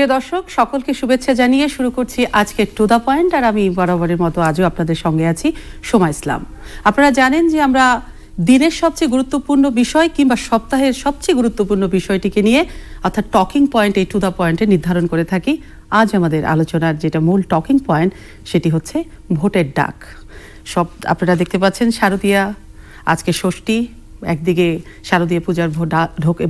প্রিয় দর্শক, সকলকে শুভেচ্ছা জানিয়ে শুরু করছি আজকের টু দ্য পয়েন্ট আর আমি বরাবরের মতো আজও আপনাদের সঙ্গে আছি, সোমা ইসলাম। আপনারা জানেন যে আমরা দিনের সবচেয়ে গুরুত্বপূর্ণ বিষয় কিংবা সপ্তাহের সবচেয়ে গুরুত্বপূর্ণ বিষয়টিকে নিয়ে অর্থাৎ টকিং পয়েন্ট এই টু দ্য পয়েন্টে নির্ধারণ করে থাকি। আজ আমাদের আলোচনার যেটা মূল টকিং পয়েন্ট সেটি হচ্ছে ভোটের ডাক। সব আপনারা দেখতে পাচ্ছেন, শারদীয়া, আজকে ষষ্ঠী একদিকে শারদীয় পূজার ঢোকে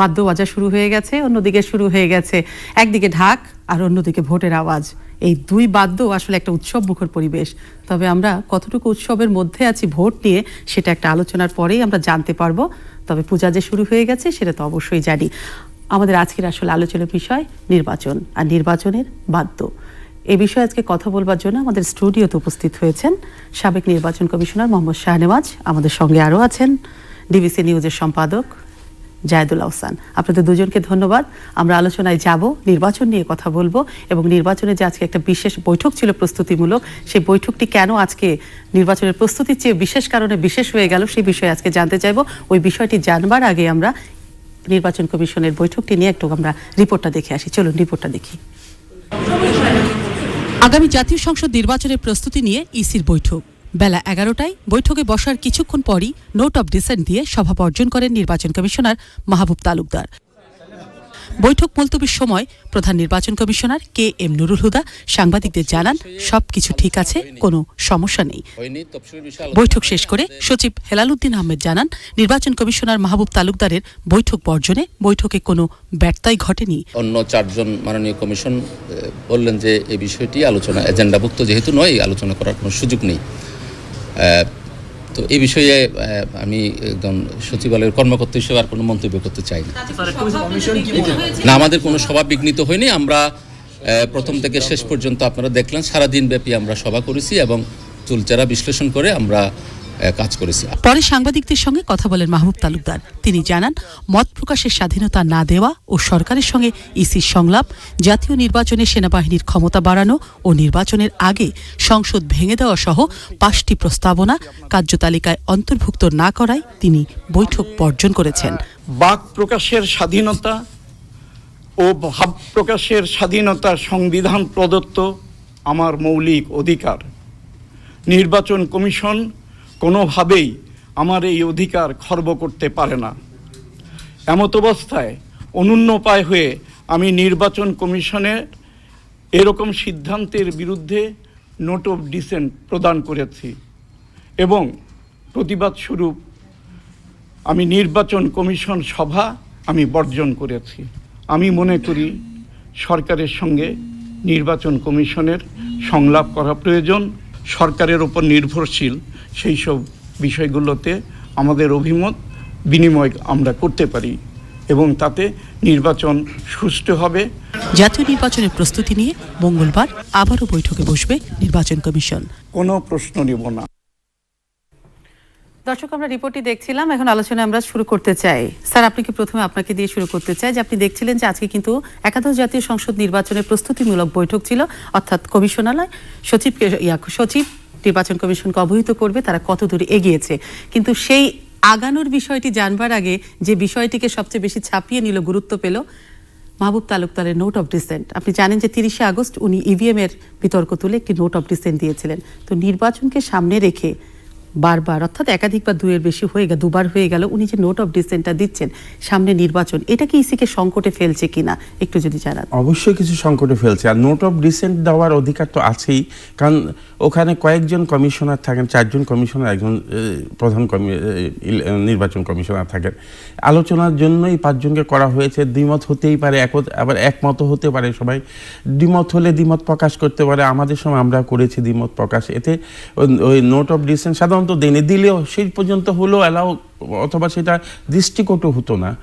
বাদ্য বাজা শুরু হয়ে গেছে, অন্যদিকে শুরু হয়ে গেছে একদিকে ঢাক আর অন্যদিকে ভোটের আওয়াজ। এই দুই বাদ্য আসলে একটা উৎসব মুখর পরিবেশ। তবে আমরা কতটুকু উৎসবের মধ্যে আছি ভোট নিয়ে সেটা একটা আলোচনার পরেই আমরা জানতে পারব। তবে পূজা যে শুরু হয়ে গেছে সেটা তো অবশ্যই জানি। আমাদের আজকের আসলে আলোচনার বিষয় নির্বাচন আর নির্বাচনের বাদ্য। এ বিষয়ে আজকে কথা বলবার জন্য আমাদের স্টুডিওতে উপস্থিত হয়েছেন সাবেক নির্বাচন কমিশনার মোহাম্মদ শাহনেওয়াজ, আমাদের সঙ্গে আরও আছেন ডিবিসি নিউজের সম্পাদক জায়দুল আহসান। আপনাদের দুজনকে ধন্যবাদ। আমরা আলোচনায় যাব, নির্বাচন নিয়ে কথা বলব এবং নির্বাচনে যে আজকে একটা বিশেষ বৈঠক ছিল প্রস্তুতিমূলক, সেই বৈঠকটি কেন আজকে নির্বাচনের প্রস্তুতির চেয়ে বিশেষ কারণে বিশেষ হয়ে গেল সেই বিষয়ে আজকে জানতে চাইব। ওই বিষয়টি জানবার আগে আমরা নির্বাচন কমিশনের বৈঠকটি নিয়ে একটু আমরা রিপোর্টটা দেখে আসি। চলুন রিপোর্টটা দেখি। আগামী জাতীয় সংসদ নির্বাচনের প্রস্তুতি নিয়ে ইসির বৈঠক। বেলা এগারোটায় বৈঠকে বসার কিছুক্ষণ পরই নোট অব ডিসেন্ট দিয়ে সভা বর্জন করেন নির্বাচন কমিশনার মাহবুব তালুকদার। বৈঠক মুলতবির সময় প্রধান নির্বাচন commissioner K M Nurul Huda সাংবাদিকদের জানান সবকিছু ঠিক আছে কোনো সমস্যা নেই। বৈঠক শেষ করে সচিব হেলালুদ্দিন আহমেদ জানান নির্বাচন কমিশনার মাহবুব তালুকদারের বৈঠক বর্জনে বৈঠকে কোনো ব্যর্থই ঘটেনি। অন্য চারজন মাননীয় কমিশন বললেন যে এই বিষয়টি আলোচনা এজেন্ডাভুক্ত যেহেতু নয় আলোচনা করার কোনো সুযোগ নেই। তো এই বিষয়ে আমি একদম সচিবালয়ের কর্মকর্তা হিসেবে আর কোনো মন্তব্য করতে চাই না। না আমাদের কোনো সভা বিঘ্নিত হয়নি। আমরা প্রথম থেকে শেষ পর্যন্ত আপনারা দেখলেন সারাদিন ব্যাপী আমরা সভা করেছি এবং চুলচারা বিশ্লেষণ করে আমরা কাজ করেছি। পরে সাংবাদিকদের সঙ্গে কথা বলেন মাহবুব তালুকদার। তিনি জানান মত প্রকাশের স্বাধীনতা না দেওয়া ও সরকারের সঙ্গে ইসির সংলাপ জাতীয় নির্বাচনে সেনাবাহিনীর ক্ষমতা বাড়ানো ও নির্বাচনের আগে সংসদ ভেঙে দেওয়া সহ পাঁচটি প্রস্তাবনা কার্যতালিকায় অন্তর্ভুক্ত না করায় তিনি বৈঠক বর্জন করেছেন। বাক প্রকাশের স্বাধীনতা ও ভাব প্রকাশের স্বাধীনতা সংবিধান প্রদত্ত আমার মৌলিক অধিকার। নির্বাচন কমিশন কোনোভাবেই আমার এই অধিকার খর্ব করতে পারে না। এমত অবস্থায় অনুন্য উপায় হয়ে আমি নির্বাচন কমিশনের এরকম সিদ্ধান্তের বিরুদ্ধে নোট অফ ডিসেন্ট প্রদান করেছি এবং প্রতিবাদ স্বরূপ আমি নির্বাচন কমিশন সভা আমি বর্জন করেছি। আমি মনে করি সরকারের সঙ্গে নির্বাচন কমিশনের সংলাপ করা প্রয়োজন, সরকারের ওপর নির্ভরশীল সেই সব বিষয়গুলোতে আমাদের অভিমত বিনিময় আমরা করতে পারি এবং তাতে নির্বাচন সুষ্ঠু হবে। জাতীয় নির্বাচনের প্রস্তুতি নিয়ে মঙ্গলবার আবারও বৈঠকে বসবে নির্বাচন কমিশন। কোনো প্রশ্ন নেব না। দর্শক আমরা রিপোর্টটি দেখছিলাম এখন আলোচনা আমরা শুরু করতে চাই। স্যার আপনি কি প্রথমে আপনাকে দিয়ে শুরু করতে চাই যে আপনি দেখছিলেন যে আজকে কিন্তু একাদশ জাতীয় সংসদ নির্বাচনের প্রস্তুতিমূলক বৈঠক ছিল অর্থাৎ কমিশনালয় সচিবকে ইয়া সচিব নির্বাচন কমিশনকে অবহিত করবে, তারা কত দূর এগিয়েছে। কিন্তু সেই আগানোর বিষয়টি জানবার আগে যে বিষয়টিকে সবচেয়ে বেশি ছাপিয়ে নিল, গুরুত্ব পেল মাহবুব তালুকদারের নোট অফ ডিসেন্ট। আপনি জানেন যে তিরিশে আগস্ট উনি ইভিএম এর বিতর্ক তুলে একটি নোট অফ ডিসেন্ট দিয়েছিলেন। তো নির্বাচনকে সামনে রেখে বারবার, অর্থাৎ একাধিকবার দুয়ের বেশি হয়ে গেল, দুবার হয়ে গেল, উনি যে নোট অফ ডিসেন্টটা দিচ্ছেন সামনে নির্বাচন, এটা কি ইসিকে সংকটে ফেলছে কিনা? একটু যদি জানান। অবশ্যই কিছু সংকটে ফেলছে, আর নোট অফ ডিসেন্ট দেওয়ার অধিকার তো আছেই, কারণ ওখানে কয়েকজন কমিশনার থাকেন, চারজন কমিশনার, একজন প্রধান নির্বাচন কমিশনার থাকেন। আলোচনার জন্যই পাঁচজনকে করা হয়েছে, দ্বিমত হতেই পারে এক আবার একমত হতে পারে সবাই। দ্বিমত হলে দ্বিমত প্রকাশ করতে পারে, আমাদের সময় আমরা করেছি দ্বিমত প্রকাশ। এতে ওই নোট অফ ডিসেন্ট সাধারণত দেনে দিলেও সেই পর্যন্ত হলো অ্যালাউ অথবা সেটা দৃষ্টিকটু হতো না।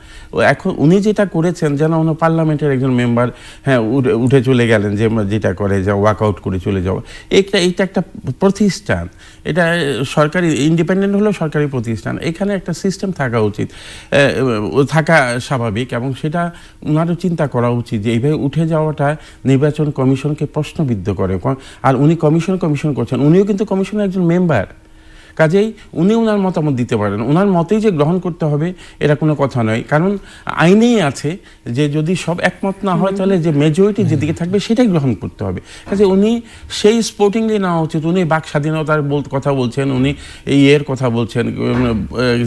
এখন উনি যেটা করেছেন, যেন উনি পার্লামেন্টের একজন মেম্বার হ্যাঁ উঠে চলে গেলেন, যে যেটা করে, যে ওয়াক আউট করে চলে যাওয়া। এটা এটা একটা প্রতিষ্ঠান। এটা সরকারি ইন্ডিপেন্ডেন্ট হলেও সরকারি প্রতিষ্ঠান। এখানে একটা সিস্টেম থাকা উচিত। থাকা স্বাভাবিক এবং সেটা ওনারও চিন্তা করা উচিত যে এইভাবে উঠে যাওয়াটা নির্বাচন কমিশনকে প্রশ্নবিদ্ধ করে। আর উনি কমিশন কমিশন করছেন। উনিও কিন্তু কমিশনের একজন মেম্বার। কাজেই উনি ওনার মতামত দিতে পারেন। ওনার মতেই যে গ্রহণ করতে হবে এটা কোনো কথা নয়। কারণ আইনেই আছে যে যদি সব একমত না হয় তাহলে যে মেজরিটি যেদিকে থাকবে সেটাই গ্রহণ করতে হবে। কাজে উনি সেই স্পোর্টিংলি নেওয়া উচিত। উনি বাক স্বাধীনতার বল- কথা বলছেন উনি এই এর কথা বলছেন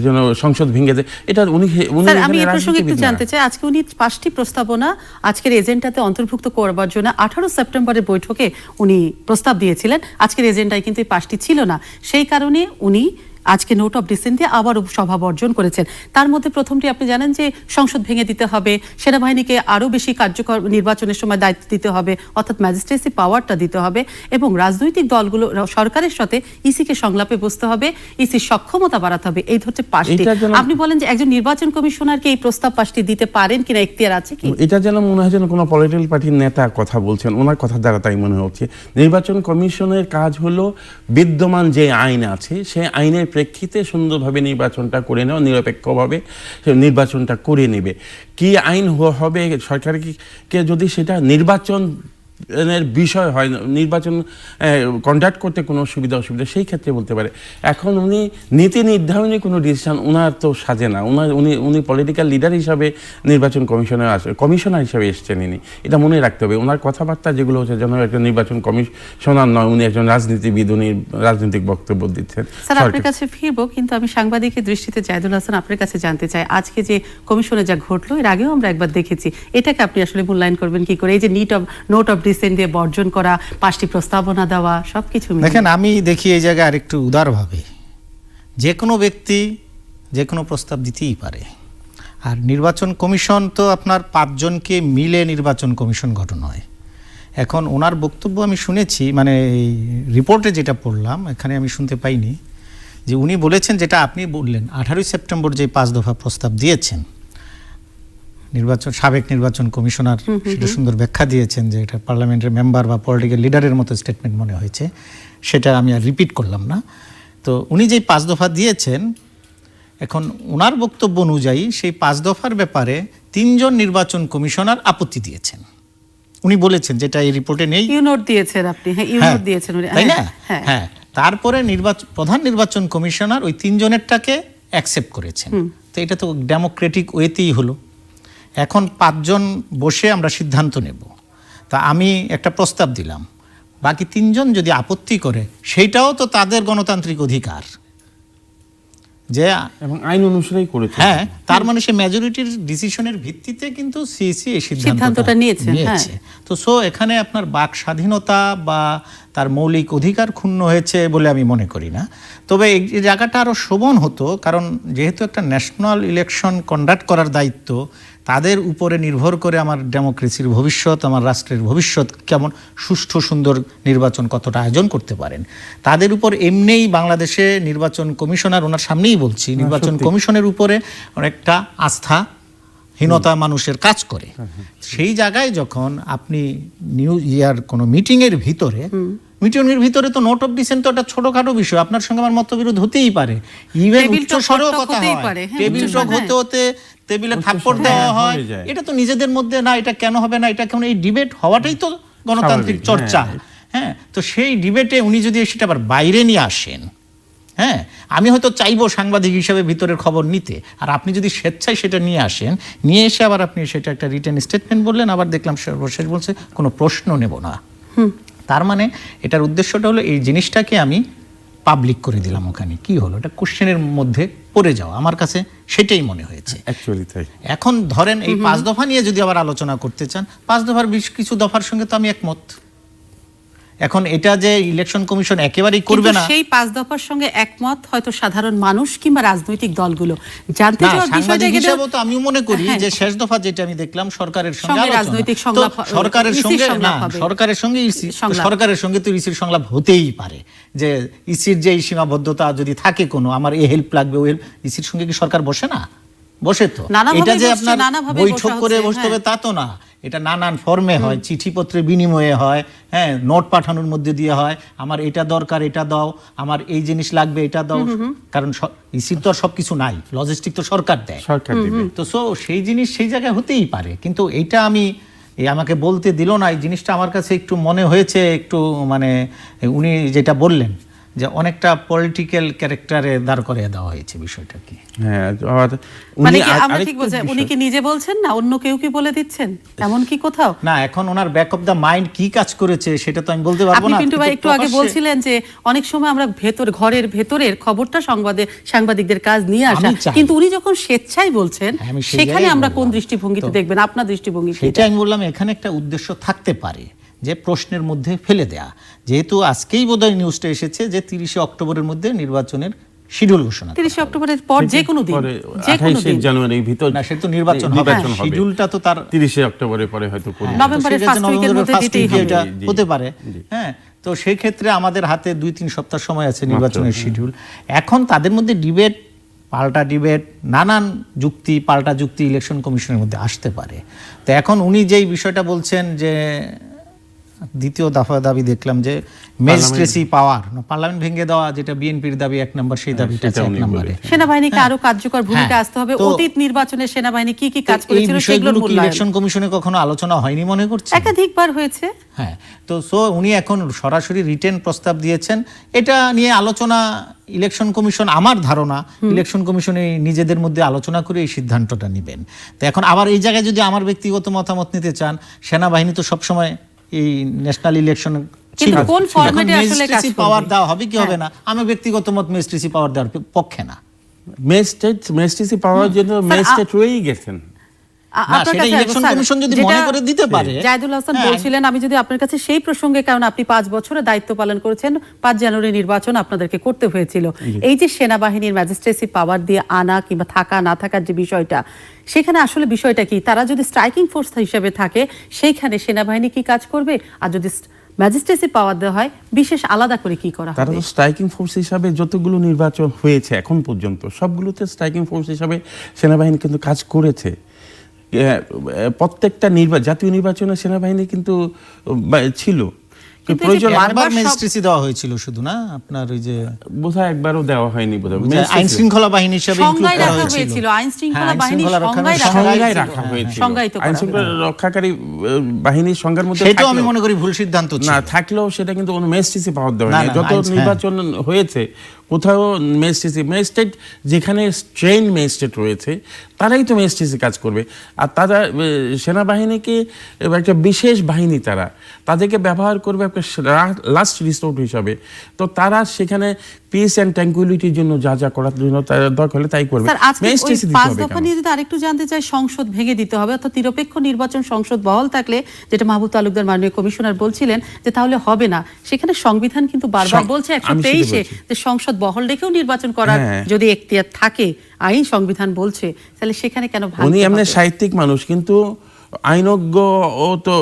যেন সংসদ ভেঙে যায়। এটা উনি আমি এই প্রসঙ্গে একটু জানতে চাই। আজকে উনি পাঁচটি প্রস্তাবনা আজকের এজেন্ডাতে অন্তর্ভুক্ত করবার জন্য আঠারো সেপ্টেম্বরের বৈঠকে উনি প্রস্তাব দিয়েছিলেন। আজকের এজেন্ডায় কিন্তু এই পাঁচটি ছিল না। সেই কারণে উনি আজকে নোট অফ ডিসেন্ট দিয়ে আবারও সভা বর্জন করেছেন। তার মধ্যে প্রথমটি আপনি জানেন যে সংসদ ভেঙে দিতে হবে সেনাবাহিনীকে আরও বেশি কার্যকর নির্বাচনের সময় দায়িত্ব দিতে হবে অর্থাৎ ম্যাজিস্ট্রেসি পাওয়ারটা দিতে হবে এবং রাজনৈতিক দলগুলো সরকারের সাথে ইসিকে সংলাপে বসতে হবে ইসির সক্ষমতা বাড়াতে হবে এই ধরতে পাঁচটি। আপনি বলেন যে একজন নির্বাচন কমিশনারকে এই প্রস্তাব পাশটি দিতে পারেন কিনা এখতিয়ার আছে কি? এটা যেন মনে হয় যেন কোনো পলিটিক্যাল পার্টির নেতা কথা বলছেন ওনার কথা দ্বারা তাই মনে হচ্ছে। নির্বাচন কমিশনের কাজ হলো বিদ্যমান যে আইন আছে সেই আইনের প্রেক্ষিতে সুন্দরভাবে নির্বাচনটা করে নেওয়া নিরপেক্ষভাবে নির্বাচনটা করে নেবে। কি আইন হবে, সরকারকে যদি সেটা নির্বাচন এর বিষয় হয় না, নির্বাচন কন্ডাক্ট করতে কোনো সুবিধা অসুবিধা সেই ক্ষেত্রে বলতে পারে। এখন উনি নীতি নির্ধারণী কোনো ডিসিশন ওনার তো সাজে না। ওনার উনি উনি পলিটিক্যাল লিডার হিসাবে নির্বাচন কমিশনার আসে কমিশনার হিসাবে এসছেন ইনি। এটা মনে রাখতে হবে। ওনার কথাবার্তা যেগুলো হচ্ছে যেন একজন নির্বাচন কমিশনার নয় উনি একজন রাজনীতিবিদ উনি রাজনৈতিক বক্তব্য দিচ্ছেন। স্যার আপনার কাছে ফিরবো কিন্তু আমি সাংবাদিকের দৃষ্টিতে জায়দুল হাসান আপনার কাছে জানতে চাই। আজকে যে কমিশনে যা ঘটলো এর আগেও আমরা একবার দেখেছি। এটাকে আপনি আসলে মূল্যায়ন করবেন কি করে? এই যে note of note of dissent দিয়ে বর্জন করা, পাঁচটি প্রস্তাবনা দেওয়া, সবকিছু মিলিয়ে। দেখেন, আমি দেখি এই জায়গায় আরেকটু উদারভাবে। যে কোনো ব্যক্তি যে কোনো প্রস্তাব দিতেই পারে। আর নির্বাচন কমিশন তো আপনার পাঁচজনকে মিলে নির্বাচন কমিশন গঠন হয়। এখন ওনার বক্তব্য আমি শুনেছি মানে রিপোর্টে যেটা পড়লাম, এখানে আমি শুনতে পাইনি, যে উনি বলেছেন, যেটা আপনি বললেন, আঠারোই সেপ্টেম্বর যে পাঁচ দফা প্রস্তাব দিয়েছেন নির্বাচন সাবেক নির্বাচন কমিশনার সেটা সুন্দর ব্যাখ্যা দিয়েছেন যে এটা পার্লামেন্টের মেম্বার বা পলিটিক্যাল লিডারের মতো স্টেটমেন্ট মনে হয়েছে। সেটা আমি আর রিপিট করলাম না। তো উনি যেই পাঁচ দফা দিয়েছেন এখন ওনার বক্তব্য অনুযায়ী সেই পাঁচ দফার ব্যাপারে তিনজন নির্বাচন কমিশনার আপত্তি দিয়েছেন। উনি বলেছেন যেটা এই রিপোর্টে নেই। ইউনোট দিয়েছেন আপনি। হ্যাঁ হ্যাঁ, ইউনোট দিয়েছেন উনি। তাই না? হ্যাঁ, হ্যাঁ। হ্যাঁ তারপরে নির্বাচন প্রধান নির্বাচন কমিশনার ওই তিনজনেরটাকে অ্যাকসেপ্ট করেছেন। তো এটা তো ডেমোক্রেটিক ওয়েতেই হলো। এখন পাঁচজন বসে আমরা সিদ্ধান্ত নেব। তা আমি একটা প্রস্তাব দিলাম। বাকি তিনজন যদি আপত্তি করে সেইটাও তো তাদের গণতান্ত্রিক অধিকার। যে এবং আইন অনুসারেই করেছে। হ্যাঁ তার মানে সে মেজরিটির ডিসিশনের ভিত্তিতে কিন্তু সিএসি এই সিদ্ধান্তটা সিদ্ধান্তটা নিয়েছে, নিয়েছে। তো সো এখানে আপনার বাক স্বাধীনতা বা তার মৌলিক অধিকার ক্ষুণ্ণ হয়েছে বলে আমি মনে করি না। তবে এই এই জায়গাটা আরও শোভন হতো কারণ যেহেতু একটা ন্যাশনাল ইলেকশন কন্ডাক্ট করার দায়িত্ব তাদের উপরে নির্ভর করে আমার ডেমোক্রেসির ভবিষ্যৎ আমার রাষ্ট্রের ভবিষ্যৎ কেমন সুষ্ঠু সুন্দর নির্বাচন কতটা আয়োজন করতে পারেন। তাদের উপর এমনিই বাংলাদেশে নির্বাচন কমিশনার ওনার সামনেই বলছি নির্বাচন কমিশনের উপরে অনেকটা আস্থা হীনতা মানুষের কাজ করে। সেই জায়গায় যখন আপনি নিউ ইয়ার কোনো মিটিংয়ের ভিতরে মিটিংয়ের ভিতরে তো নোট অফ ডিসেন্ট তো একটা ছোটখাটো বিষয় আপনার সঙ্গে আমার মতবিরোধ হতেই পারে। ইভেন উচ্চ কথা হয়। হ্যাঁ, টেবিল টক হতে হতে টেবিলে থাপ্পড় দেওয়া হ্যাঁ, হয় এটা তো নিজেদের মধ্যে না এটা কেন হবে না এটা কেন এই ডিবেট হওয়াটাই তো গণতান্ত্রিক চর্চা। হ্যাঁ। তো সেই ডিবেটে উনি যদি সেটা আবার বাইরে নিয়ে আসেন হ্যাঁ আমি হয়তো চাইব সাংবাদিক হিসাবে ভিতরের খবর নিতে আর আপনি যদি স্বেচ্ছায় সেটা নিয়ে আসেন নিয়ে এসে আবার আপনি সেটা একটা রিটেন স্টেটমেন্ট বললেন আবার দেখলাম সর্বশেষ বলছে কোনো প্রশ্ন নেব না। তার মানে এটার উদ্দেশ্যটা হলো এই জিনিসটাকে আমি পাবলিক করে দিলাম ওখানে। কি হলো? এটা কোশ্চেনের মধ্যে পড়ে যাওয়া। আমার কাছে সেটাই মনে হয়েছে। অ্যাকচুয়ালি এখন ধরেন এই পাঁচ দফা নিয়ে যদি আবার আলোচনা করতে চান পাঁচ দফার বেশ কিছু দফার সঙ্গে তো আমি একমত। এখন এটা যে ইলেকশন কমিশন একেবারেই করবে না। সেই পাঁচ দফার সঙ্গে একমত হয়তো সাধারণ মানুষ কিংবা রাজনৈতিক দলগুলো। জানতে সাংবাদিক তো আমিও মনে করি হ্যাঁ। যে শেষ দফা যেটা আমি দেখলাম সরকারের সঙ্গে রাজনৈতিক সংলাপ সরকারের সঙ্গে না সরকারের সঙ্গে ইসি- সরকারের সঙ্গে তো ইসির সংলাপ হতেই পারে। যে ইসির যে সীমাবদ্ধতা যদি থাকে কোনো আমার এই হেল্প লাগবে ওই হেল্প ইসির সঙ্গে কি সরকার বসে না? বসে তো। এটা যে আপনার বৈঠক করে বসতে হবে হ্যাঁ। তা তো না। এটা নানান ফর্মে হয় চিঠিপত্রের বিনিময়ে হয় হ্যাঁ নোট পাঠানোর মধ্যে দিয়ে হয় আমার এটা দরকার এটা দাও আমার এই জিনিস লাগবে এটা দাও। কারণ ইসির তো আর সবকিছু নাই লজিস্টিক তো সরকার দেয়। সরকার দিবে। তো সো সেই জিনিস সেই জায়গায় হতেই পারে। কিন্তু এইটা আমি এই আমাকে বলতে দিল না এই জিনিসটা আমার কাছে একটু মনে হয়েছে একটু মানে উনি যেটা বললেন যে অনেকটা পলিটিক্যাল ক্যারেক্টারে দাঁড় করিয়ে দেওয়া হয়েছে বিষয়টাকে। হ্যাঁ মানে কি আমরা ঠিক বলছি উনি কি নিজে বলছেন না অন্য কেউ কি বলে দিচ্ছেন? এমন কি কোথাও? না এখন ওনার ব্যাক অফ দ্য মাইন্ড কি কাজ করেছে সেটা তো আমি বলতে পারব আপনি না। পিন্টু ভাই একটু আগে বলছিলেন যে অনেক সময় আমরা ভেতর ঘরের ভেতরের খবরটা সংবাদে সাংবাদিকদের কাজ নিয়ে আসা। কিন্তু উনি যখন স্বেচ্ছায় বলছেন হ্যাঁ, সেখানে আমরা কোন। দৃষ্টিভঙ্গিতে দেখবেন? আপনার দৃষ্টিভঙ্গি? সেটা আমি বললাম এখানে একটা উদ্দেশ্য থাকতে পারে। যে প্রশ্নের মধ্যে ফেলে দেয়া। যেহেতু আজকেই বোধহয় নিউজটা এসেছে যে তিরিশে অক্টোবরের মধ্যে নির্বাচনের শিডিউল ঘোষণা করা তিরিশে অক্টোবরের পর যে কোনো দিন যে কোনো দিন। জানুয়ারির ভিতর না সেটা তো নির্বাচন হবে। শিডিউলটা তো তার তিরিশে অক্টোবরের পরে হয়তো। হ্যাঁ, নভেম্বরের মধ্যে দিতেই হবে। হতে পারে। হ্যাঁ তো সেই ক্ষেত্রে আমাদের হাতে দুই তিন সপ্তাহ সময় আছে নির্বাচনের শিডিউল এখন তাদের মধ্যে ডিবেট পাল্টা ডিবেট নানান যুক্তি পাল্টা যুক্তি ইলেকশন কমিশনের মধ্যে আসতে পারে। তো এখন উনি যেই বিষয়টা বলছেন যে দ্বিতীয় দফা দাবি দেখলাম যে ম্যাজিস্ট্রেসি পাওয়ার পার্লামেন্ট ভেঙে দেওয়া যেটা বিএনপির দাবি এক নম্বর সেই দাবিটা এক নম্বরে। সেনাবাহিনীকে আরও কার্যকর ভূমিকা হ্যাঁ, আসতে হবে। অতীত নির্বাচনে সেনাবাহিনী কি কি কাজ তো করেছিল সেগুলোর বিষয়গুলো ইলেকশন কমিশনে কখনো আলোচনা হয়নি মনে করছে একাধিকবার হয়েছে। হ্যাঁ তো সো উনি এখন সরাসরি রিটেন প্রস্তাব দিয়েছেন। এটা নিয়ে আলোচনা ইলেকশন কমিশন আমার ধারণা ইলেকশন কমিশনে নিজেদের মধ্যে আলোচনা করে এই সিদ্ধান্তটা নেবেন। তো এখন আবার এই জায়গায় যদি আমার ব্যক্তিগত মতামত নিতে চান সেনাবাহিনী তো সবসময় এই ন্যাশনাল ইলেকশন কোন ফরম্যাটে আসলে পাওয়ার দেওয়া হবে কি হবে না? আমি ব্যক্তিগত মত মেস্ট্রিসি পাওয়ার দেওয়ার পক্ষে না। মেস্টেট মেস্ট্রিসি পাওয়ার জন্য মেস্টেট রয়েই গেছেন। সেটা ইলেকশন কমিশন যদি মনে করে দিতে পারে, জাহিদুল হাসান হ্যাঁ। বলছিলেন আমি যদি আপনার কাছে সেই প্রসঙ্গে কারণ আপনি পাঁচ বছরে দায়িত্ব পালন করেছেন পাঁচ জানুয়ারি নির্বাচন আপনাদেরকে করতে হয়েছিল। এই যে সেনাবাহিনীর ম্যাজিস্ট্রেসি পাওয়ার দিয়ে আনা কিংবা থাকা না থাকার যে বিষয়টা সেখানে আসলে বিষয়টা কি? তারা যদি স্ট্রাইকিং ফোর্স হিসেবে থাকে সেইখানে সেনাবাহিনী কি কাজ করবে? আর যদি ম্যাজিস্ট্রেসি পাওয়ার দেওয়া হয় বিশেষ আলাদা করে কি করা তারা তো স্ট্রাইকিং ফোর্স হিসাবে যতগুলো নির্বাচন হয়েছে এখন পর্যন্ত সবগুলোতে স্ট্রাইকিং ফোর্স হিসাবে সেনাবাহিনী কিন্তু কাজ করেছে। প্রত্যেকটা নির্বাচন জাতীয় নির্বাচনে সেনাবাহিনী কিন্তু ছিল। কিন্তু এই যে প্রয়োজন বারবার ম্যাজিস্ট্রেসি দেওয়া হয়েছিল শুধু না? আপনার ওই যে বোধহয় একবারও দেওয়া হয়নি বোধহয়। আইন শৃঙ্খলা বাহিনী হিসাবে include করা হয়েছিল। হয়েছিল। আইন শৃঙ্খলা হ্যাঁ, বাহিনী সংজ্ঞায় রাখা হয়েছিল। রাখা হয়েছিল। সংজ্ঞায়িত করা আইন শৃঙ্খলা রক্ষাকারী বাহিনীর সংজ্ঞার মধ্যে সেটাও আমি থাকলেও- মনে করি ভুল সিদ্ধান্ত ছিল। না থাকলেও সেটা কিন্তু কোনো পাওয়ার দেওয়া যত নির্বাচন হয়েছে কোথাও মেসটিসি ম্যাজিস্ট্রেট যেখানে ট্রেন ম্যাজিস্ট্রেট রয়েছে তারাই তো ম্যাজিস্ট্রেসি কাজ করবে। আর তারা সেনাবাহিনীকে একটা বিশেষ বাহিনী তারা তাদেরকে ব্যবহার করবে একটা লাস্ট রিসোর্ট হিসাবে। তো তারা সেখানে পিস অ্যান্ড ট্যাঙ্কুইলিটির জন্য যা যা করার জন্য তারা দরকার হলে তাই করবে। পাঁচ দফা নিয়ে যদি আরেকটু জানতে চাই সংসদ ভেঙে দিতে হবে অর্থাৎ নিরপেক্ষ নির্বাচন সংসদ বহাল থাকলে যেটা মাহবুব তালুকদার মাননীয় কমিশনার বলছিলেন যে তাহলে হবে না। সেখানে সংবিধান কিন্তু বারবার বলছে একশো তেইশে যে সংসদ বহল রেখেও নির্বাচন করার হ্যাঁ। যদি এখতিয়ার থাকে আইন সংবিধান বলছে তাহলে সেখানে কেন উনি এমনি সাহিত্যিক মানুষ কিন্তু আইনজ্ঞ ও তো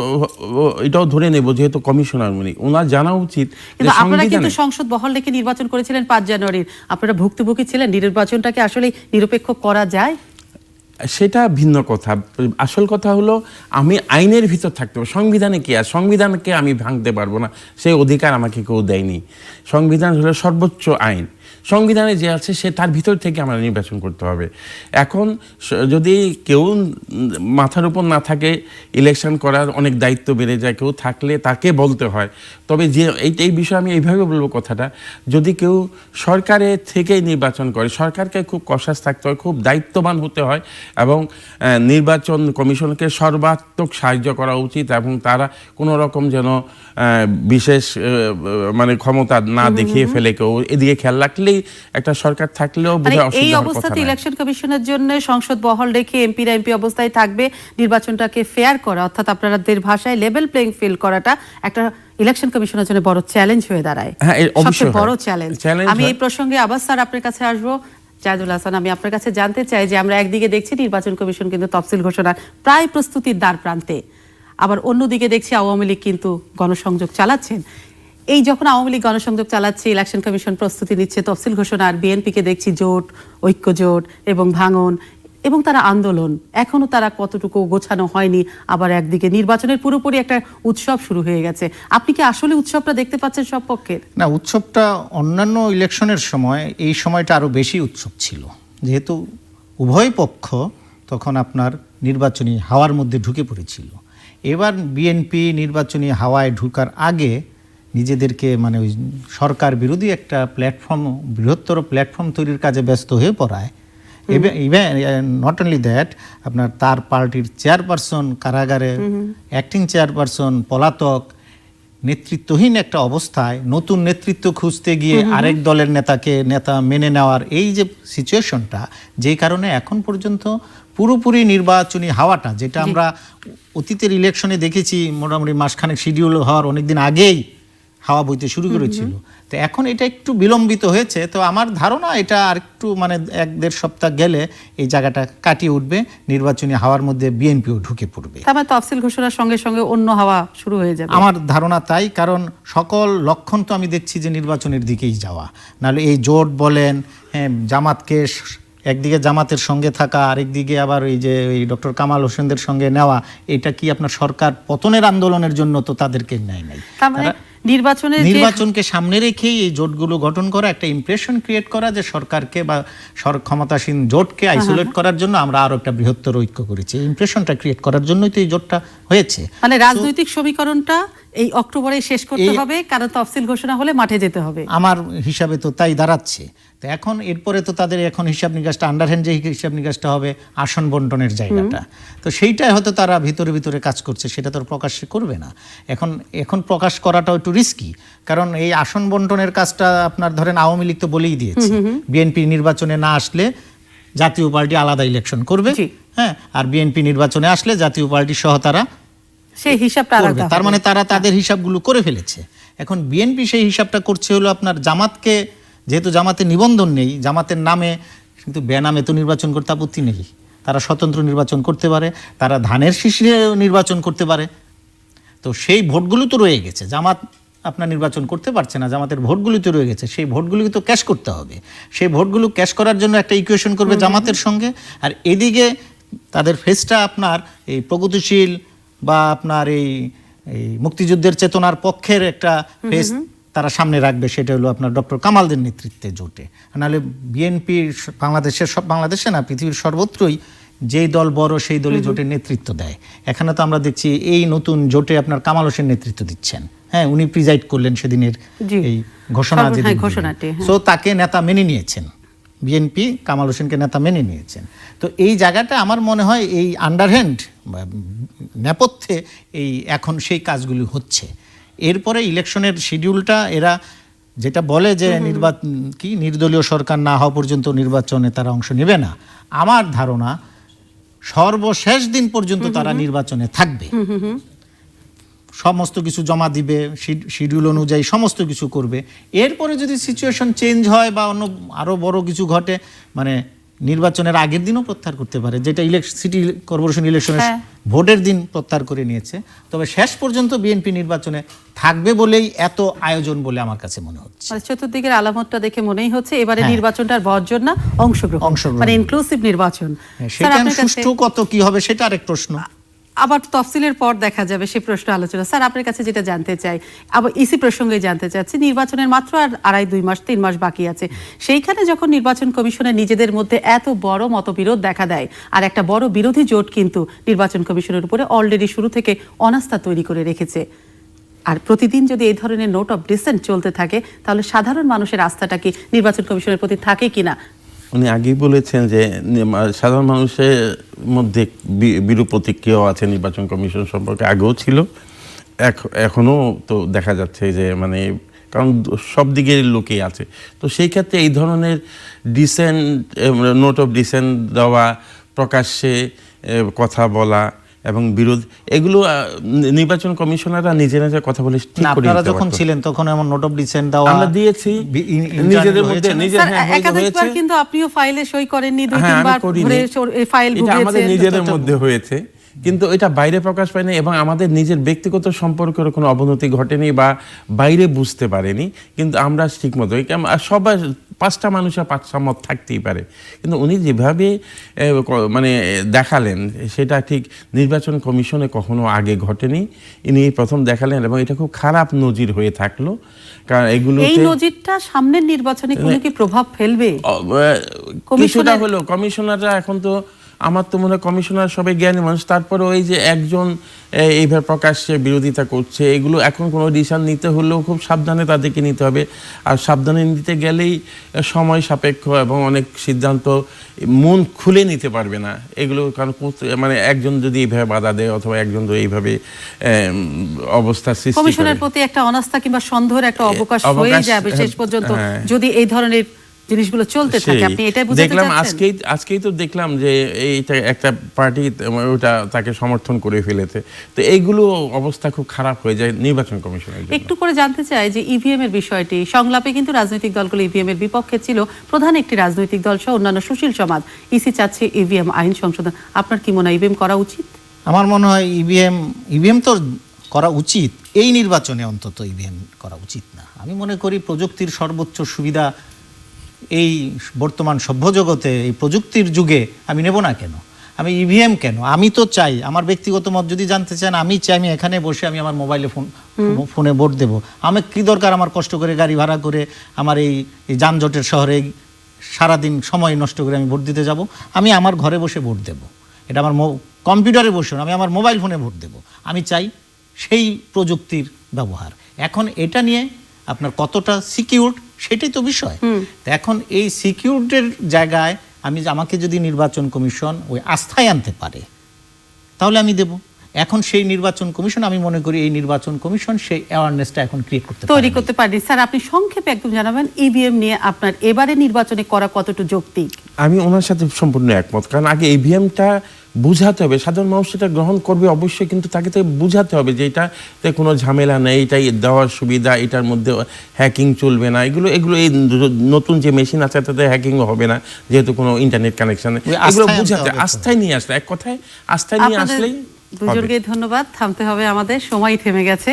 এটাও ধরে নেব যেহেতু কমিশনার উনি ওনার জানা উচিত কিন্তু আপনারা কিন্তু সংসদ বহল রেখে নির্বাচন করেছিলেন পাঁচ জানুয়ারির। আপনারা ভুক্তভোগী ছিলেন নির্বাচনটাকে আসলে নিরপেক্ষ করা যায়? সেটা ভিন্ন কথা। আসল কথা হলো আমি আইনের ভিতর থাকতে হবে সংবিধানে কি আর? সংবিধানকে আমি ভাঙতে পারব না। সেই অধিকার আমাকে কেউ দেয়নি। সংবিধান হলো সর্বোচ্চ আইন। সংবিধানে যে আছে সে তার ভিতর থেকে আমরা নির্বাচন করতে হবে। এখন যদি কেউ মাথার উপর না থাকে ইলেকশন করার অনেক দায়িত্ব বেড়ে যায় কেউ থাকলে তাকে বলতে হয়। তবে যে এই এই বিষয়ে আমি এইভাবে বলব কথাটা যদি কেউ সরকারের থেকেই নির্বাচন করে সরকারকে খুব কষাস থাকতে হয় খুব দায়িত্ববান হতে হয় এবং নির্বাচন কমিশনকে সর্বাত্মক সাহায্য করা উচিত এবং তারা কোনো রকম যেন বিশেষ মানে ক্ষমতা না দেখিয়ে ফেলে কেউ। এদিকে খেয়াল রাখলেই একটা সরকার থাকলেও মানে এই অবস্থাতে ইলেকশন কমিশনের জন্য সংসদ বহাল রেখে এমপিরা এমপি অবস্থায় থাকবে নির্বাচনটাকে ফেয়ার করা অর্থাৎ আপনাদের ভাষায় লেভেল প্লেইং ফিল্ড করাটা একটা ইলেকশন কমিশনের জন্য বড় চ্যালেঞ্জ হয়ে দাঁড়ায়। হ্যাঁ, সবচেয়ে বড় চ্যালেঞ্জ আমি এই প্রসঙ্গে আবার স্যার আপনার কাছে আসব। জাহিদুল হাসান আমি আপনার কাছে জানতে চাই যে আমরা একদিকে দেখছি নির্বাচন কমিশন কিন্তু তফসিল ঘোষণার প্রায় প্রস্তুতির দ্বার প্রান্তে আবার অন্যদিকে দেখছি আওয়ামী লীগ কিন্তু গণসংযোগ চালাচ্ছেন। এই যখন আওয়ামী লীগ গণসংযোগ চালাচ্ছে ইলেকশন কমিশন প্রস্তুতি নিচ্ছে, তফসিল ঘোষণার বিএনপিকে দেখছি জোট, ঐক্য জোট এবং ভাঙন এবং তারা আন্দোলন। এখনও তারা কতটুকু গোছানো হয়নি, আবার একদিকে নির্বাচনের পুরোপুরি একটা উৎসব শুরু হয়ে গেছে। আপনি কি আসলে উৎসবটা দেখতে পাচ্ছেন সব পক্ষের? না, উৎসবটা অন্যান্য ইলেকশনের সময় এই সময়টা আরও বেশি উৎসব ছিল। যেহেতু উভয় পক্ষ তখন আপনার নির্বাচনী হাওয়ার মধ্যে ঢুকে পড়েছিল। এবার বিএনপি নির্বাচনী হাওয়ায় ঢুকার আগে নিজেদেরকে মানে ওই সরকার বিরোধী একটা প্ল্যাটফর্ম বৃহত্তর প্ল্যাটফর্ম তৈরির কাজে ব্যস্ত হয়ে পড়ায়। ইভেন নট অনলি দ্যাট আপনার তার পার্টির চেয়ারপারসন কারাগারে অ্যাক্টিং চেয়ারপারসন পলাতক নেতৃত্বহীন একটা অবস্থায় নতুন নেতৃত্ব খুঁজতে গিয়ে আরেক দলের নেতাকে নেতা মেনে নেওয়ার এই যে সিচুয়েশনটা যেই কারণে এখন পর্যন্ত পুরোপুরি নির্বাচনী হাওয়াটা যেটা আমরা অতীতের ইলেকশনে দেখেছি মোটামুটি মাসখানেক শিডিউল হওয়ার অনেকদিন আগেই হাওয়া বইতে শুরু করেছিল। তো এখন এটা একটু বিলম্বিত হয়েছে তো আমার ধারণা এটা আর একটু মানে এক দেড় সপ্তাহ গেলে এই জায়গাটা কাটিয়ে উঠবে নির্বাচনী হাওয়ার মধ্যে বিএনপিও ঢুকে পড়বে। তার মানে তফসিল ঘোষণার সঙ্গে সঙ্গে অন্য হাওয়া শুরু হয়ে যাবে। আমার ধারণা তাই কারণ সকল লক্ষণ তো আমি দেখছি যে নির্বাচনের দিকেই যাওয়া। নাহলে এই জোট বলেন হ্যাঁ জামাতকে একদিকে জামাতের সঙ্গে থাকা আরেকদিকে আবার ওই যে ওই ডক্টর কামাল হোসেনদের সঙ্গে নেওয়া এটা কি আপনার সরকার পতনের আন্দোলনের জন্য তো তাদেরকে নেয় নাই? নির্বাচনের নির্বাচনকে সামনে রেখেই এই জোটগুলো গঠন করা একটা ইমপ্রেশন ক্রিয়েট করা যে সরকারকে বা সর ক্ষমতাসীন জোটকে আইসোলেট করার জন্য আমরা আরও একটা বৃহত্তর ঐক্য করেছি। ইমপ্রেশনটা ক্রিয়েট করার জন্যই তো এই জোটটা হয়েছে। মানে রাজনৈতিক সমীকরণটা এই অক্টোবরে শেষ করতে হবে কারণ তফসিল ঘোষণা হলে মাঠে যেতে হবে। আমার হিসাবে তো তাই দাঁড়াচ্ছে। তো এখন এরপরে তো তাদের এখন হিসাব নিকাশটা আন্ডারহ্যান্ড যে হিসাব নিকাশটা হবে আসন বন্টনের জায়গাটা। তো সেইটাই হয়তো তারা ভিতরে ভিতরে কাজ করছে সেটা তো আর প্রকাশ্যে করবে না। এখন এখন প্রকাশ করাটাও একটু রিস্কি কারণ এই আসন বন্টনের কাজটা আপনার ধরেন আওয়ামী লীগ তো বলেই দিয়েছে। বিএনপি নির্বাচনে না আসলে জাতীয় পার্টি আলাদা ইলেকশন করবে। হ্যাঁ আর বিএনপি নির্বাচনে আসলে জাতীয় পার্টি সহ তারা সেই হিসাবটা আলাদা তার মানে তারা তাদের হিসাবগুলো করে ফেলেছে। এখন বিএনপি সেই হিসাবটা করছে হলো আপনার জামাতকে যেহেতু জামাতে নিবন্ধন নেই জামাতের নামে কিন্তু বেনামে তো নির্বাচন করতে আপত্তি নেই। তারা স্বতন্ত্র নির্বাচন করতে পারে তারা ধানের শীষে নির্বাচন করতে পারে। তো সেই ভোটগুলো তো রয়ে গেছে। জামাত আপনার নির্বাচন করতে পারছে না জামাতের ভোটগুলো তো রয়ে গেছে। সেই ভোটগুলিকে তো ক্যাশ করতে হবে। সেই ভোটগুলো ক্যাশ করার জন্য একটা ইকুয়েশন করবে জামাতের সঙ্গে। আর এদিকে তাদের ফেসটা আপনার এই প্রগতিশীল বা আপনার এই এই মুক্তিযুদ্ধের চেতনার পক্ষের একটা ফেস তারা সামনে রাখবে সেটা হলো আপনার ডক্টর কামালদের নেতৃত্বে জোটে। নাহলে বিএনপি বাংলাদেশের সব বাংলাদেশে না পৃথিবীর সর্বত্রই যেই দল বড় সেই দলই জোটের নেতৃত্ব দেয়। এখানে তো আমরা দেখছি এই নতুন জোটে আপনার কামাল হোসেন নেতৃত্ব দিচ্ছেন। হ্যাঁ উনি প্রিজাইড করলেন সেদিনের এই ঘোষণা যেদিন হ্যাঁ। সো তাকে নেতা মেনে নিয়েছেন। বিএনপি কামাল হোসেনকে নেতা মেনে নিয়েছেন। তো এই জায়গাটা আমার মনে হয় এই আন্ডারহ্যান্ড নেপথ্যে এই এখন সেই কাজগুলি হচ্ছে। এরপরে ইলেকশনের শিডিউলটা এরা যেটা বলে যে নির্বাচন কি নির্দলীয় সরকার না হওয়া পর্যন্ত নির্বাচনে তারা অংশ নেবে না। আমার ধারণা সর্বশেষ দিন পর্যন্ত তারা নির্বাচনে থাকবে। সমস্ত কিছু জমা দিবে শিডিউল অনুযায়ী সমস্ত কিছু করবে। এরপরে যদি সিচুয়েশন চেঞ্জ হয় বা অন্য আরও বড় কিছু ঘটে মানে নির্বাচনের আগের দিনও প্রত্যাহার করতে পারে যেটা সিটি কর্পোরেশন ইলেকশনের হ্যাঁ। ভোটের দিন প্রত্যাহার করে নিয়েছে। তবে শেষ পর্যন্ত বিএনপি নির্বাচনে থাকবে বলেই এত আয়োজন বলে আমার কাছে মনে হচ্ছে। মানে চতুর্দিকের আলামতটা দেখে মনেই হচ্ছে এবারে নির্বাচনটার নির্বাচনটা আর বর্জন না অংশগ্রহণ। অংশগ্রহণ। মানে ইনক্লুসিভ নির্বাচন। হ্যাঁ, সেটা সুষ্ঠু কত কি হবে সেটা আরেক প্রশ্ন। আবার তফসিলের পর দেখা যাবে সেই প্রশ্ন আলোচনা। স্যার, আপনার কাছে যেটা জানতে চাই, আবার ইসি প্রসঙ্গে জানতে চাচ্ছি, নির্বাচনের মাত্র আর আড়াই, দুই মাস, তিন মাস বাকি আছে। সেইখানে যখন নির্বাচন কমিশনের নিজেদের মধ্যে এত বড় মতবিরোধ দেখা দেয়, আর একটা বড় বিরোধী জোট কিন্তু নির্বাচন কমিশনের উপরে অলরেডি শুরু থেকে অনাস্থা তৈরি করে রেখেছে। আর প্রতিদিন যদি এই ধরনের নোট অফ ডিসেন্ট চলতে থাকে, তাহলে সাধারণ মানুষের আস্থাটা কি নির্বাচন কমিশনের প্রতি থাকে কিনা? উনি আগেই বলেছেন যে সাধারণ মানুষের মধ্যে বিরূপ প্রতিক্রিয়াও আছে নির্বাচন কমিশন সম্পর্কে, আগেও ছিল। এখনও তো দেখা যাচ্ছে যে মানে কারণ সব দিকের লোকেই আছে। তো সেই ক্ষেত্রে এই ধরনের ডিসেন্ট নোট অফ ডিসেন্ট দেওয়া, প্রকাশ্যে কথা বলা এবং বিরোধ এগুলো নির্বাচন কমিশনাররা নিজে নিজে কথা বলে ঠিক করে আপনারা যখন ছিলেন তখন এমন নোট অফ ডিসেন্ট দাও আমরা দিয়েছি নিজেদের মধ্যে না? নিজে স্যার হ্যাঁ, একাধিকবার হয়েছে। কিন্তু আপনিও ফাইলে সই করেননি দুই হ্যাঁ, তিনবার ঘুরে এই ফাইল এটা আমাদের নিজেদের মধ্যে হয়েছে কিন্তু এটা বাইরে প্রকাশ পায়নি এবং আমাদের নিজের ব্যক্তিগত সম্পর্কের কোনো অবনতি ঘটেনি বা বাইরে বুঝতে পারেনি। কিন্তু আমরা ঠিক মতো সবাই পাঁচটা মানুষের পাঁচটা মত থাকতেই পারে। কিন্তু উনি যেভাবে মানে দেখালেন সেটা ঠিক নির্বাচন কমিশনে কখনো আগে ঘটেনি। ইনি প্রথম দেখালেন এবং এটা খুব খারাপ নজির হয়ে থাকল। কারণ এগুলো এই নজিরটা সামনের নির্বাচনে কোনো কি প্রভাব ফেলবে? কিছুটা হলো কমিশনাররা এখন তো আমার তো মনে হয় কমিশনার সবাই জ্ঞানী মানুষ। তারপরে ওই যে একজন এইভাবে প্রকাশ্যে বিরোধিতা করছে এগুলো এখন কোনো ডিসিশন নিতে হলেও খুব সাবধানে তাদেরকে নিতে হবে। আর সাবধানে নিতে গেলেই সময় সাপেক্ষ এবং অনেক সিদ্ধান্ত মন খুলে নিতে পারবে না। এগুলো কারণ মানে একজন যদি এইভাবে বাধা দেয় অথবা একজন যদি এইভাবে অবস্থা সৃষ্টি কমিশনের প্রতি একটা অনাস্থা কিংবা সন্দেহের একটা অবকাশ হয়ে যাবে শেষ হ্যাঁ, পর্যন্ত। হ্যাঁ। যদি এই ধরনের জিনিসগুলো চলতে থাকে আপনি এটাই বুঝতে দেখলাম আজকেই আজকেই তো দেখলাম যে এইটা একটা পার্টি ওটা তাকে সমর্থন করে ফেলেছে। তো এইগুলো অবস্থা খুব খারাপ হয়ে যায় নির্বাচন কমিশনের জন্য। একটু করে জানতে চাই যে ইভিএম এর বিষয়টি সংলাপে কিন্তু রাজনৈতিক দলগুলো ইভিএম এর বিপক্ষে ছিল প্রধান একটি রাজনৈতিক দল সহ অন্যান্য সুশীল সমাজ ইসি চাচ্ছে ইভিএম আইন সংশোধন। আপনার কি মনে হয় ইভিএম করা উচিত? আমার মনে হয় ইভিএম ইভিএম তো করা উচিত এই নির্বাচনে অন্তত ইভিএম করা উচিত না। আমি মনে করি প্রযুক্তির সর্বোচ্চ সুবিধা এই বর্তমান সভ্য জগতে এই প্রযুক্তির যুগে আমি নেব না কেন? আমি ইভিএম কেন? আমি তো চাই আমার ব্যক্তিগত মত যদি জানতে চান আমি চাই আমি এখানে বসে আমি আমার মোবাইলে ফোন ফোনে ভোট দেবো। আমি কি দরকার আমার কষ্ট করে গাড়ি ভাড়া করে আমার এই এই যানজটের শহরে সারাদিন সময় নষ্ট করে আমি ভোট দিতে যাব? আমি আমার ঘরে বসে ভোট দেব। এটা আমার মো- কম্পিউটারে বসে না, আমি আমার মোবাইল ফোনে ভোট দেব। আমি চাই সেই প্রযুক্তির ব্যবহার। এখন এটা নিয়ে আপনার কতটা সিকিউর সেটাই তো বিষয়। তো এখন এই সিকিউরডের জায়গায় আমি আমাকে যদি নির্বাচন কমিশন ওই আস্থায় আনতে পারে তাহলে আমি দেব। এখন সেই নির্বাচন কমিশন আমি মনে করি এই নির্বাচন কমিশন সেই অ্যাওয়ারনেসটা এখন ক্রিয়েট করতে তৈরি করতে পারেনি। স্যার আপনি সংক্ষেপে একদম জানাবেন ইভিএম নিয়ে আপনার এবারে নির্বাচনে করা কতটুকু যৌক্তিক? আমি ওনার সাথে সম্পূর্ণ একমত। কারণ আগে ইভিএমটা বুঝাতে হবে। সাধারণ মানুষ সেটা গ্রহণ করবে অবশ্যই কিন্তু তাকে তো বুঝাতে হবে যে এটাতে কোনো ঝামেলা নেই এটাই দেওয়ার সুবিধা এটার মধ্যে হ্যাকিং চলবে না। এগুলো এগুলো এই নতুন যে মেশিন আছে তাতে হ্যাকিং হবে না যেহেতু কোনো ইন্টারনেট কানেকশন এগুলো আস্থায় বুঝাতে আস্থায় নিয়ে আসলে এক কথায় আস্থায় নিয়ে আসলেই হবে। দুজনকে ধন্যবাদ থামতে হবে আমাদের সময় থেমে গেছে।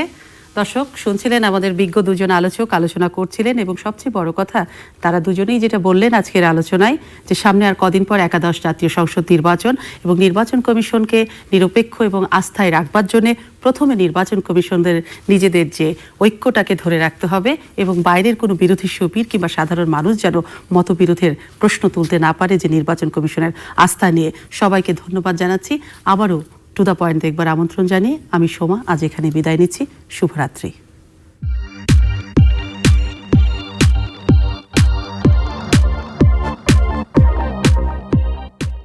দর্শক, শুনছিলেন আমাদের বিজ্ঞ দুজন আলোচক আলোচনা করছিলেন এবং সবচেয়ে বড় কথা, তারা দুজনেই যেটা বললেন আজকের আলোচনায়, যে সামনে আর কদিন পর একাদশ জাতীয় সংসদ নির্বাচন এবং নির্বাচন কমিশনকে নিরপেক্ষ এবং আস্থায় রাখবার জন্য প্রথমে নির্বাচন কমিশনদের নিজেদের যে ঐক্যটাকে ধরে রাখতে হবে এবং বাইরের কোনো বিরোধী শিবির কিংবা সাধারণ মানুষ যেন মতবিরোধের প্রশ্ন তুলতে না পারে যে নির্বাচন কমিশনের আস্থা নিয়ে। সবাইকে ধন্যবাদ জানাচ্ছি। আবারও টু দ্য পয়েন্ট দেখবার আমন্ত্রণ জানিয়ে আমি সোমা আজ এখানে বিদায় নিচ্ছি। শুভরাত্রি।